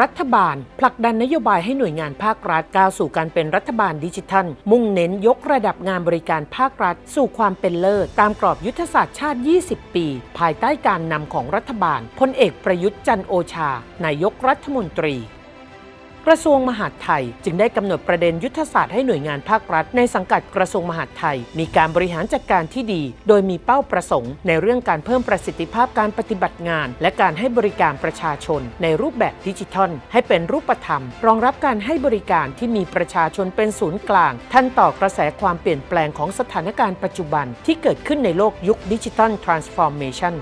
รัฐบาล ผลักดันนโยบายให้หน่วยงานภาครัฐก้าวสู่การเป็นรัฐบาลดิจิทัล มุ่งเน้นยกระดับงานบริการภาครัฐ สู่ความเป็นเลิศ ตามกรอบยุทธศาสตร์ชาติ 20 ปี ภายใต้การนำของรัฐบาลพลเอกประยุทธ์จันโอชา นายกรัฐมนตรี กระทรวงมหาดไทย จึงได้กำหนดประเด็นยุทธศาสตร์ให้หน่วยงานภาครัฐ ในสังกัดกระทรวงมหาดไทย มีการบริหารจัดการที่ดี โดยมีเป้าประสงค์ ในเรื่องการเพิ่มประสิทธิภาพการปฏิบัติงาน และการให้บริการประชาชน ในรูปแบบดิจิทัล ให้เป็นรูปธรรม รองรับการให้บริการที่มีประชาชนเป็นศูนย์กลาง ทันต่อกระแสความเปลี่ยนแปลงของสถานการณ์ปัจจุบันที่เกิดขึ้นในโลกยุคดิจิทัลทรานส์ฟอร์เมชัน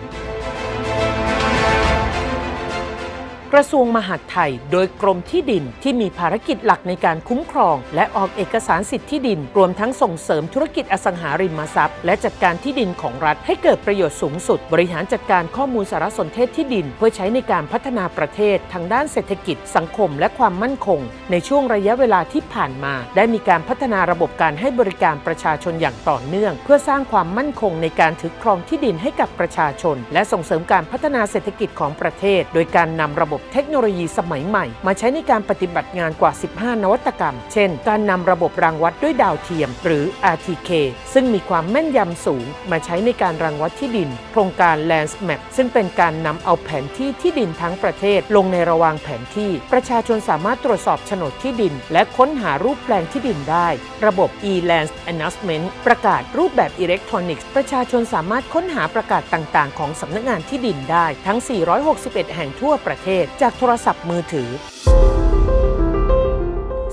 กระทรวงมหาดไทย โดยกรมที่ดินที่มีภารกิจหลักในการคุ้มครอง และออกเอกสารสิทธิที่ดิน รวมทั้งส่งเสริมธุรกิจอสังหาริมทรัพย์ และจัดการที่ดินของรัฐให้เกิดประโยชน์สูงสุด บริหารจัดการข้อมูลสารสนเทศที่ดิน เพื่อใช้ในการพัฒนาประเทศทางด้านเศรษฐกิจ สังคม และความมั่นคง ในช่วงระยะเวลาที่ผ่านมา ได้มีการพัฒนาระบบการให้บริการประชาชนอย่างต่อเนื่อง เพื่อสร้างความมั่นคงในการถือครองที่ดินให้กับประชาชน และส่งเสริมการพัฒนาเศรษฐกิจของประเทศ โดยการนำระบบเทคโนโลยีสมัยใหม่ มาใช้ในการปฏิบัติงานกว่า 15 นวัตกรรม เช่น การนำระบบรางวัดด้วยดาวเทียม หรือ RTK ซึ่งมีความแม่นยำสูง มาใช้ในการรังวัดที่ดิน โครงการ Land Map ซึ่งเป็นการนำเอาแผนที่ที่ดินทั้งประเทศ ลงในระวางแผนที่ ประชาชนสามารถตรวจสอบโฉนดที่ดิน และค้นหารูปแปลงที่ดินได้ ระบบ e-land announcement ประกาศรูปแบบอิเล็กทรอนิกส์ ประชาชนสามารถค้นหาประกาศต่าง ๆ ของสำนักงานที่ดินได้ทั้ง 461 แห่งทั่วประเทศจากโทรศัพท์มือถือ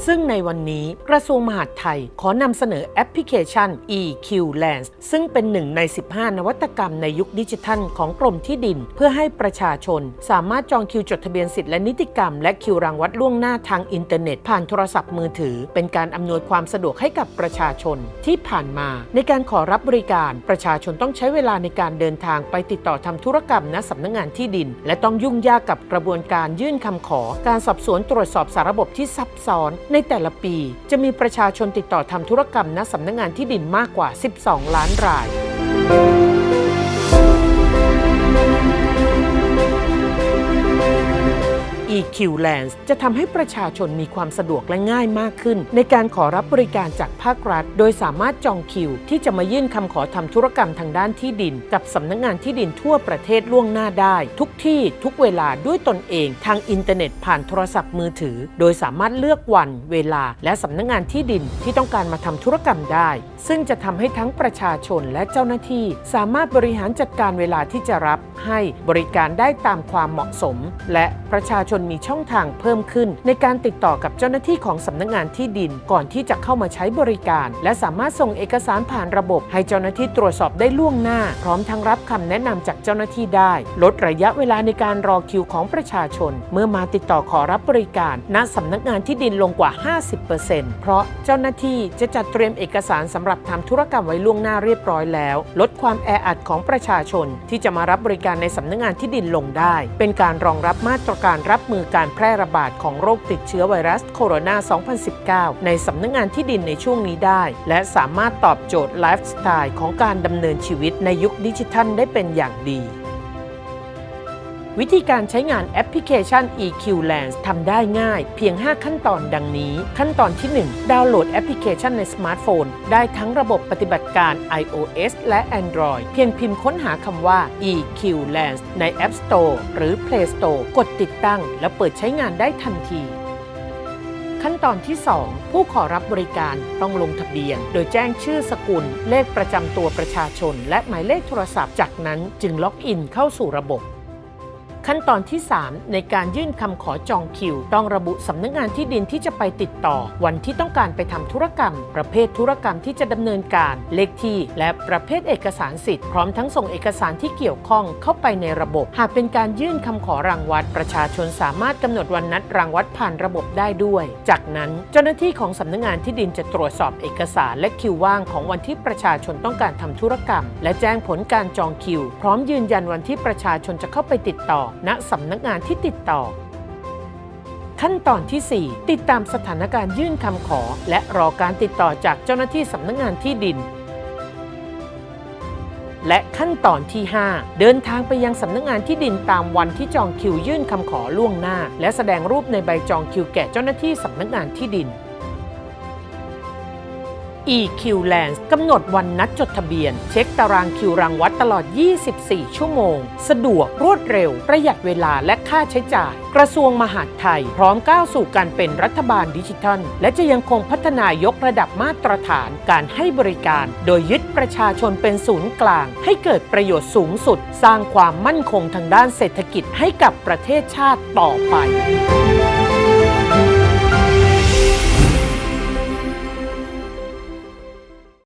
ซึ่งในวันนี้กระทรวงมหาดไทย ขอนำเสนอแอปพลิเคชัน EQ Lands ซึ่งเป็นหนึ่งใน 15 นวัตกรรมในยุคดิจิทัลของกรมที่ดิน เพื่อให้ประชาชน สามารถจองคิวจดทะเบียนสิทธิและนิติกรรม และคิวรางวัดล่วงหน้าทางอินเทอร์เน็ต ผ่านโทรศัพท์มือถือ เป็นการอำนวยความสะดวกให้กับประชาชน ที่ผ่านมา ในการขอรับบริการ ประชาชนต้องใช้เวลาในการเดินทางไปติดต่อทำธุรกรรมณสำนักงานที่ดิน และต้องยุ่งยากกับกระบวนการยื่นคำขอ การสอบสวนตรวจสอบสารระบบที่ซับซ้อนในแต่ละปีจะมีประชาชนติดต่อทำธุรกรรมณสำนักงานที่ดินมากกว่า 12 ล้านราย EQ Lands จะทำให้ประชาชนมีความสะดวกและง่ายมากขึ้น ในการขอรับบริการจากภาครัฐ โดยสามารถจองคิว ที่จะมายื่นคำขอทำธุรกรรมทางด้านที่ดิน กับสำนักงงานที่ดินทั่วประเทศล่วงหน้าได้ ทุกที่ทุกเวลาด้วยตนเอง ทางอินเทอร์เน็ตผ่านโทรศัพท์มือถือ โดยสามารถเลือกวันเวลา และสำนักงงานที่ดินที่ต้องการมาทำธุรกรรมได้ ซึ่งจะทำให้ทั้งประชาชนและเจ้าหน้าที่สามารถบริหารจัดการเวลาที่จะรับให้บริการได้ตามความเหมาะสม และประชาชนมีช่องทางเพิ่มขึ้น ในการติดต่อกับเจ้าหน้าที่ของสำนักงานที่ดินก่อนที่จะเข้ามาใช้บริการ และสามารถส่งเอกสารผ่านระบบ ให้เจ้าหน้าที่ตรวจสอบได้ล่วงหน้า พร้อมทั้งรับคำแนะนำจากเจ้าหน้าที่ได้ ลดระยะเวลาในการรอคิวของประชาชน เมื่อมาติดต่อขอรับบริการ ณสำนักงานที่ดินลงกว่า 50%เพราะเจ้าหน้าที่จะจัดเตรียมเอกสารสำหรับทำธุรกรรมไว้ล่วงหน้าเรียบร้อยแล้ว ลดความแออัดของประชาชนที่จะมารับบริการในสำนักงานที่ดินลงได้ เป็นการรองรับมาตรการรับมือการแพร่ระบาดของโรคติดเชื้อไวรัสโคโรนา 2019 ในสำนักงานที่ดินในช่วงนี้ได้ และสามารถตอบโจทย์ไลฟ์สไตล์ของการดำเนินชีวิตในยุคดิจิทัลได้เป็นอย่างดี วิธีการใช้งานแอปพลิเคชัน EQ Lens ทำได้ง่ายเพียง 5 ขั้นตอนดังนี้ ขั้นตอนที่ 1 ดาวน์โหลดแอปพลิเคชันในสมาร์ทโฟน ได้ทั้งระบบปฏิบัติการ iOS และ Android เพียงพิมพ์ค้นหาคำว่า EQ Lens ใน App Store หรือ Play Store กดติดตั้ง และเปิดใช้งานได้ทันทีขั้นตอนที่ 2 ผู้ขอรับบริการต้องลงทะเบียน โดยแจ้งชื่อสกุล เลขประจำตัวประชาชน และหมายเลขโทรศัพท์ จากนั้นจึงล็อกอินเข้าสู่ระบบ ขั้นตอนที่ 3 ในการยื่นคำขอจองคิว ต้องระบุสำนักงานที่ดินที่จะไปติดต่อ วันที่ต้องการไปทำธุรกรรม ประเภทธุรกรรมที่จะดำเนินการ เลขที่ และประเภทเอกสารสิทธิ์ พร้อมทั้งส่งเอกสารที่เกี่ยวข้องเข้าไปในระบบ หากเป็นการยื่นคำขอรางวัดประชาชนสามารถกำหนดวันนัดรางวัดผ่านระบบได้ด้วย จากนั้นเจ้าหน้าที่ของสำนักงานที่ดินจะตรวจสอบเอกสาร และคิวว่างของวันที่ประชาชนต้องการทำธุรกรรม และแจ้งผลการจองคิว พร้อมยืนยันวันที่ประชาชนจะเข้าไปติดต่อณสำนักงานที่ติดต่อ ขั้นตอนที่ 4 ติดตามสถานการณ์ยื่นคำขอ และรอการติดต่อจากเจ้าหน้าที่สำนักงานที่ดิน และขั้นตอนที่ 5 เดินทางไปยังสำนักงานที่ดินตามวันที่จองคิวยื่นคำขอล่วงหน้า และแสดงรูปในใบจองคิวแก่เจ้าหน้าที่สำนักงานที่ดิน EQ Lands กำหนดวันนัดจดทะเบียน เช็คตารางคิวรังวัดตลอด 24 ชั่วโมง สะดวกรวดเร็ว ประหยัดเวลาและค่าใช้จ่าย กระทรวงมหาดไทย พร้อมก้าวสู่การเป็นรัฐบาลดิจิทัล และจะยังคงพัฒนายกระดับมาตรฐานการให้บริการ โดยยึดประชาชนเป็นศูนย์กลาง ให้เกิดประโยชน์สูงสุด สร้างความมั่นคงทางด้านเศรษฐกิจให้กับประเทศชาติต่อไป